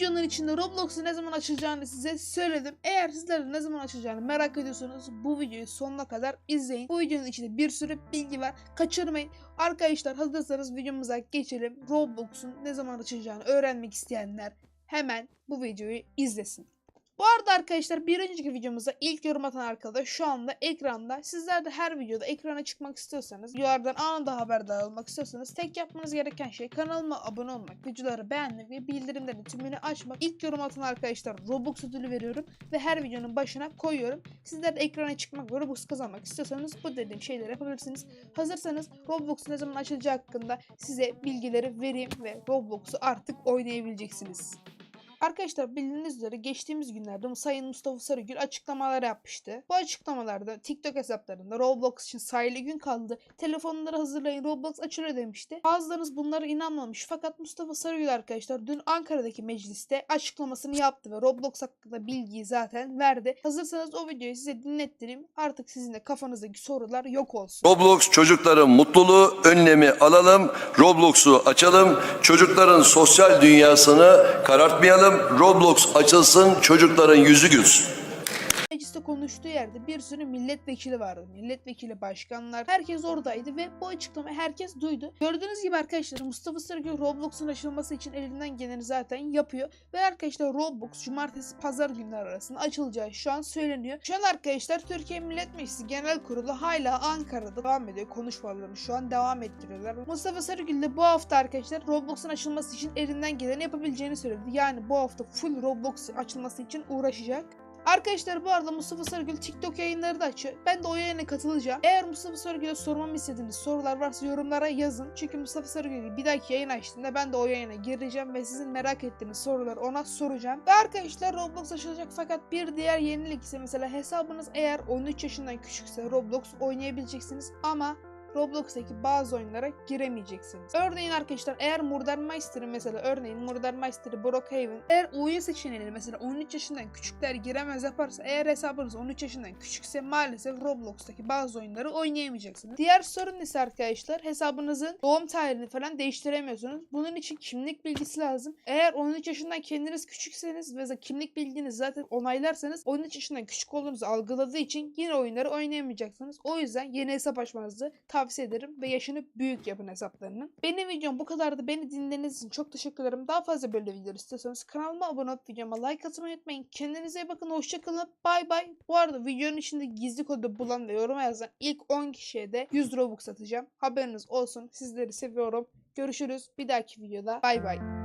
videonun içinde Roblox'u ne zaman açılacağını size söyledim. Eğer sizler de ne zaman açılacağını merak ediyorsanız bu videoyu sonuna kadar izleyin. Bu videonun içinde bir sürü bilgi var. Kaçırmayın. Arkadaşlar hazırsanız videomuza geçelim. Roblox'un ne zaman açılacağını öğrenmek isteyenler hemen bu videoyu izlesin. Bu arada arkadaşlar bir önceki videomuza ilk yorum atan arkadaş şu anda ekranda. Sizler de her videoda ekrana çıkmak istiyorsanız, videolardan anında haberdar olmak istiyorsanız tek yapmanız gereken şey kanalıma abone olmak, videoları beğenmek ve bildirimlerin tümünü açmak. İlk yorum atan arkadaşlar Robux ödülü veriyorum ve her videonun başına koyuyorum. Sizler de ekrana çıkmak ve Robux kazanmak istiyorsanız bu dediğim şeyleri yapabilirsiniz. Hazırsanız Roblox ne zaman açılacağı hakkında size bilgileri vereyim ve Roblox'u artık oynayabileceksiniz. Arkadaşlar bildiğiniz üzere geçtiğimiz günlerde Sayın Mustafa Sarıgül açıklamalar yapmıştı. Bu açıklamalarda TikTok hesaplarında Roblox için sayılı gün kaldı. Telefonları hazırlayın Roblox açılıyor demişti. Bazılarınız bunlara inanmamış fakat Mustafa Sarıgül arkadaşlar dün Ankara'daki mecliste açıklamasını yaptı ve Roblox hakkında bilgiyi zaten verdi. Hazırsanız o videoyu size dinlettireyim. Artık sizin de kafanızdaki sorular yok olsun. Roblox çocukların mutluluğu önlemi alalım. Roblox'u açalım. Çocukların sosyal dünyasını karartmayalım. Roblox açılsın. Çocukların yüzü gülsün. Mecliste konuştuğu yerde bir sürü milletvekili vardı. Milletvekili, başkanlar, herkes oradaydı ve bu açıklamayı herkes duydu. Gördüğünüz gibi arkadaşlar Mustafa Sarıgül Roblox'un açılması için elinden geleni zaten yapıyor. Ve arkadaşlar Roblox cumartesi pazar günleri arasında açılacağı şu an söyleniyor. Şu an arkadaşlar Türkiye Millet Meclisi Genel Kurulu hala Ankara'da devam ediyor. Konuşmalarını şu an devam ettiriyorlar. Mustafa Sarıgül de bu hafta arkadaşlar Roblox'un açılması için elinden geleni yapabileceğini söyledi. Yani bu hafta full Roblox açılması için uğraşacak. Arkadaşlar bu arada Mustafa Sarıgül TikTok yayınları da açıyor. Ben de o yayına katılacağım. Eğer Mustafa Sarıgül'e sormamı istediğiniz sorular varsa yorumlara yazın. Çünkü Mustafa Sarıgül bir dahaki yayın açtığında ben de o yayına gireceğim ve sizin merak ettiğiniz soruları ona soracağım. Ve arkadaşlar Roblox açılacak fakat bir diğer yenilik ise mesela hesabınız eğer 13 yaşından küçükse Roblox oynayabileceksiniz ama Roblox'taki bazı oyunlara giremeyeceksiniz. Örneğin arkadaşlar eğer Murder Meister'ı mesela örneğin Murder Meister'ı Brookhaven eğer oyun seçeneğini mesela 13 yaşından küçükler giremez yaparsa eğer hesabınız 13 yaşından küçükse maalesef Roblox'taki bazı oyunları oynayamayacaksınız. Diğer sorun ise arkadaşlar hesabınızın doğum tarihini falan değiştiremiyorsunuz. Bunun için kimlik bilgisi lazım. Eğer 13 yaşından kendiniz küçükseniz ve kimlik bilginiz zaten onaylarsanız 13 yaşından küçük olduğunuzu algıladığı için yine oyunları oynayamayacaksınız. O yüzden yeni hesap açmanızı tavsiye ederim ve yaşını büyük yapın hesaplarının. Benim videom bu kadardı. Beni dinlediğiniz için çok teşekkür ederim. Daha fazla böyle videolar istiyorsanız kanalıma abone olup videoma like atmayı unutmayın. Kendinize iyi bakın. Hoşçakalın. Bay bay. Bu arada videonun içinde gizli kodu bulan ve yoruma yazan ilk 10 kişiye de 100 Robux atacağım. Haberiniz olsun. Sizleri seviyorum. Görüşürüz bir dahaki videoda. Bay bay.